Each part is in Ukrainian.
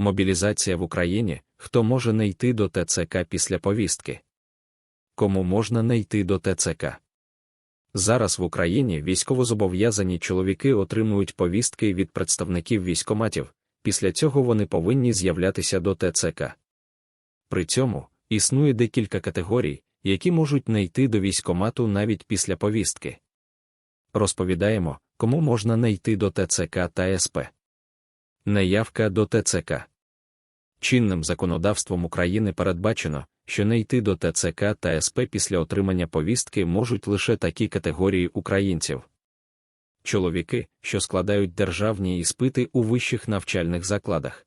Мобілізація в Україні, хто може не йти до ТЦК після повістки? Кому можна не йти до ТЦК? Зараз в Україні військовозобов'язані чоловіки отримують повістки від представників військоматів, після цього вони повинні з'являтися до ТЦК. При цьому існує декілька категорій, які можуть не йти до військомату навіть після повістки. Розповідаємо, кому можна не йти до ТЦК та СП. Неявка до ТЦК. Чинним законодавством України передбачено, що не йти до ТЦК та СП після отримання повістки можуть лише такі категорії українців. Чоловіки, що складають державні іспити у вищих навчальних закладах.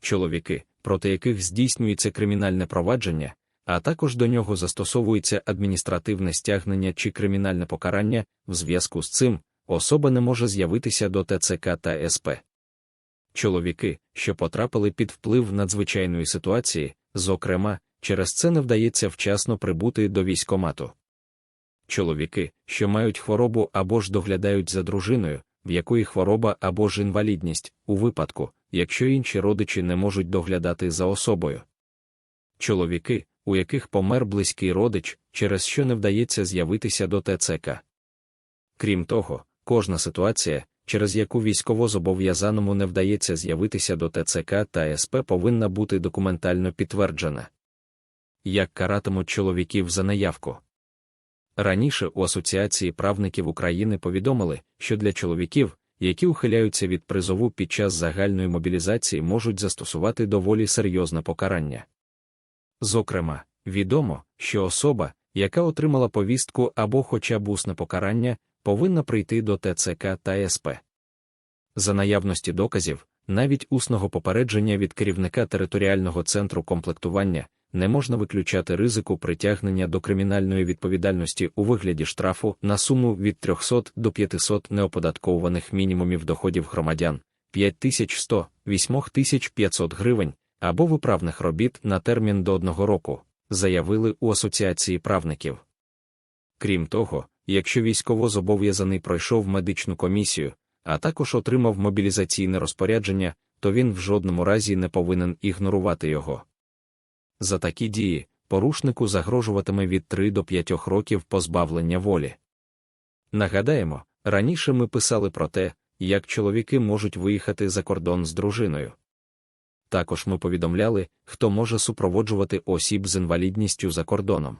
Чоловіки, проти яких здійснюється кримінальне провадження, а також до нього застосовується адміністративне стягнення чи кримінальне покарання, в зв'язку з цим особа не може з'явитися до ТЦК та СП. Чоловіки, що потрапили під вплив надзвичайної ситуації, зокрема, через це не вдається вчасно прибути до військомату. Чоловіки, що мають хворобу або ж доглядають за дружиною, в якої хвороба або ж інвалідність, у випадку, якщо інші родичі не можуть доглядати за особою. Чоловіки, у яких помер близький родич, через що не вдається з'явитися до ТЦК. Крім того, кожна ситуація, через яку військовозобов'язаному не вдається з'явитися до ТЦК та СП повинна бути документально підтверджена. Як каратимуть чоловіків за неявку? Раніше у Асоціації правників України повідомили, що для чоловіків, які ухиляються від призову під час загальної мобілізації, можуть застосувати доволі серйозне покарання. Зокрема, відомо, що особа, яка отримала повістку або хоча б усне покарання, повинна прийти до ТЦК та СП. За наявності доказів, навіть усного попередження від керівника територіального центру комплектування не можна виключати ризику притягнення до кримінальної відповідальності у вигляді штрафу на суму від 300 до 500 неоподатковуваних мінімумів доходів громадян 5100 8500 гривень або виправних робіт на термін до одного року, заявили у Асоціації правників. Крім того, якщо військовозобов'язаний пройшов медичну комісію, а також отримав мобілізаційне розпорядження, то він в жодному разі не повинен ігнорувати його. За такі дії порушнику загрожуватиме від 3 до 5 років позбавлення волі. Нагадаємо, раніше ми писали про те, як чоловіки можуть виїхати за кордон з дружиною. Також ми повідомляли, хто може супроводжувати осіб з інвалідністю за кордоном.